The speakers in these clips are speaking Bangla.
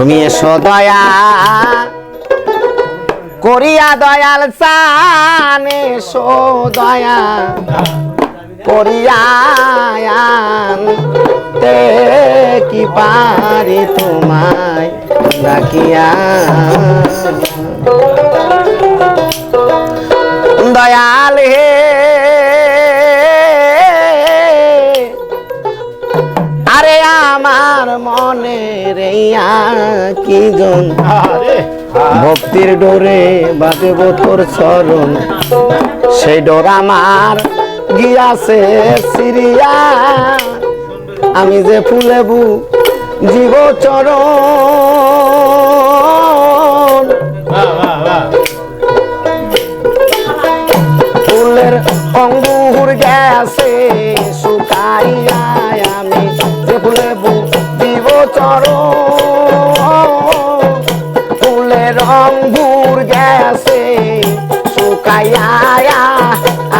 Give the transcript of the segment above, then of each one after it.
তুমি এসো। দয়া করিয়া দয়াল চান এসো দয়া করিয়া তে কি পারি তোমায় ডাকিয়া। দয়াল হে আমার মনে রে কি জন ভক্তির ডোরে বাজব তোর চরণ। সেই ডোর আমার গিয়াছে সিরিয়া। আমি যে ফুলেবু জীব চরণ। ফুলের অঙ্গুর গেছে শুকাইয়া জীব ফুলে অঙ্গুর গেছে, শুকাইয়া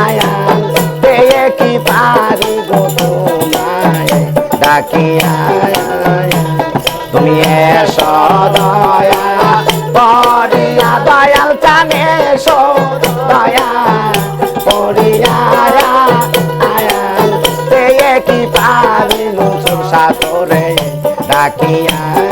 আয়া পেয়ে কি পারি গো তোমায়? ডাকিয়া তুমি এ দয়া ডাকিয়া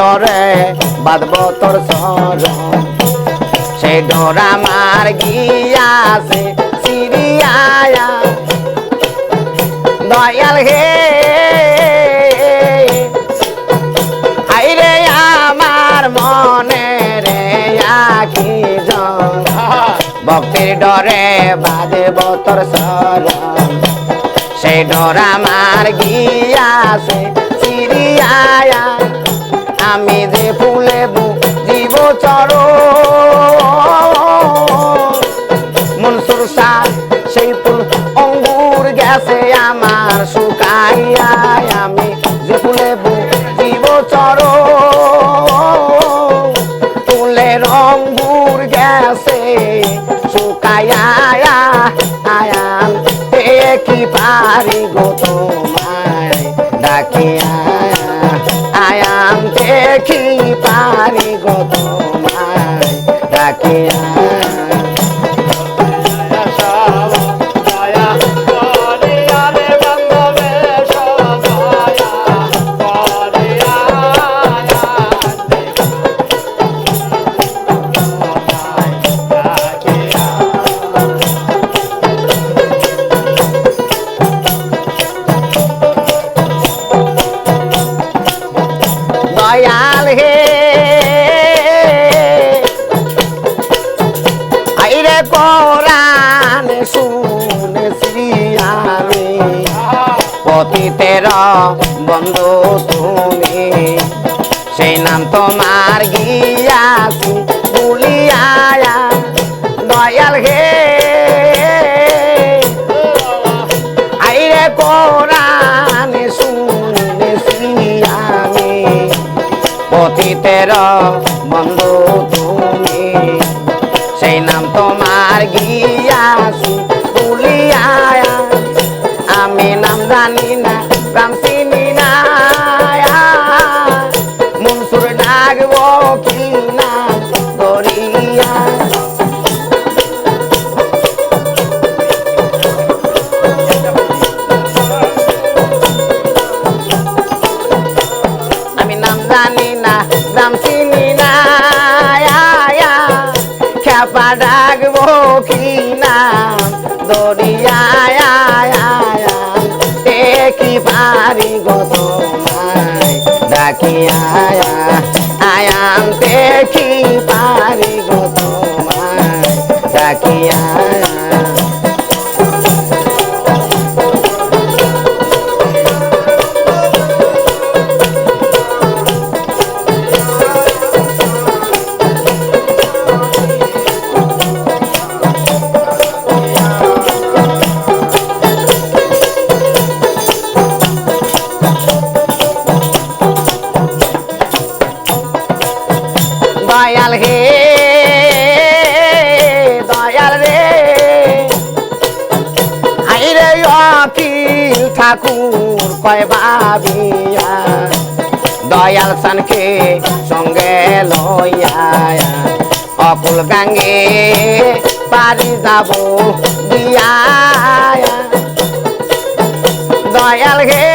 ডরে বাঁধব তোর সরণ সেই ডর আমার গিয়াছে সিরিয়ায়া। দয়াল হে, আইরে আমার মনে রে জন ভক্তির ডরে বাজে বতর সরণ সেই ডর আমার গিয়াছে সিরিয়ায়া। আমি যে ফুলে জীব চর মনসুর শাহ সেই ফুল অঙ্গুর গেছে আমার শুকাইয়া। আমি যে ফুলে জীব চর ফুলের অঙ্গুর গেছে শুকাইয়া। আয়ান তে কি পারি গো তোমায় ডাকিয়া? দেখি পারি গো তোমায় ডাকিয়া পতিতের বন্ধু তুমি। সেই নাম তোমার গিয়াছি বলিয়া দয়াল হে। আইরে কোরআন শুনে শ্রীয়ামি পতিতের বন্ধু তুমি। সেই নাম তোমার গিয়াছি তুলিয়া আমি নাম জানি জানি না নাম চিনি না খেপা ডাকবো কি না দরিয়া দেখি পারি গো তোমায়? ডাকিয়া আয়াম দেখি পারি গো তোমায়। ডাকিয়া ঠাকুর কয় ভাবিয়া, দয়াল সানকে সঙ্গে লইয়া অকুল গাঙ্গে পারি যাব দিয়া দয়াল হে,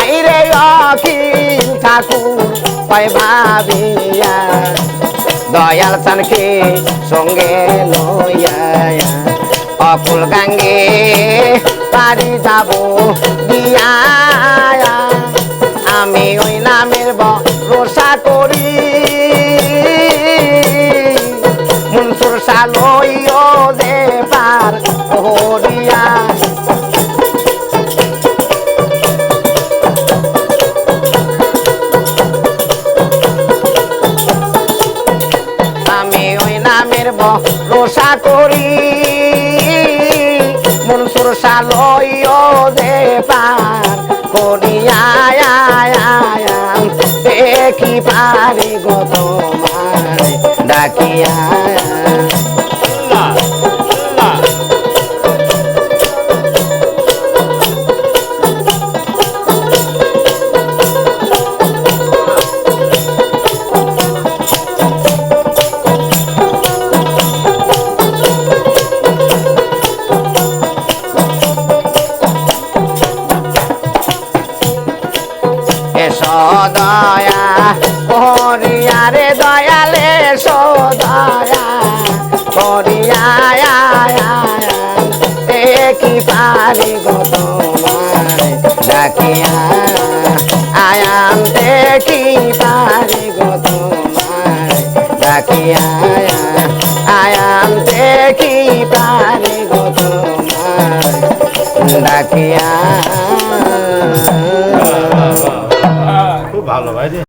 আইরে অকিল ঠাকুর কয় ভাবিয়া, দয়াল সানকে সঙ্গে লইয়া অকুল গাঙ্গে পারি যাব দিয়া আমি ওই নামের ভরসা করি। মনসুর সালইও যে পার হরিয়া আমি ওই নামের ভরসা করি। মনসুর সালইও যে পার দেখি পারি গো তোমায় ডাকিয়া দয়ালে এসো দয়া করিয়া কি পারি গো তোমায় ডাকিয়া আয়াম দেখি পারি গো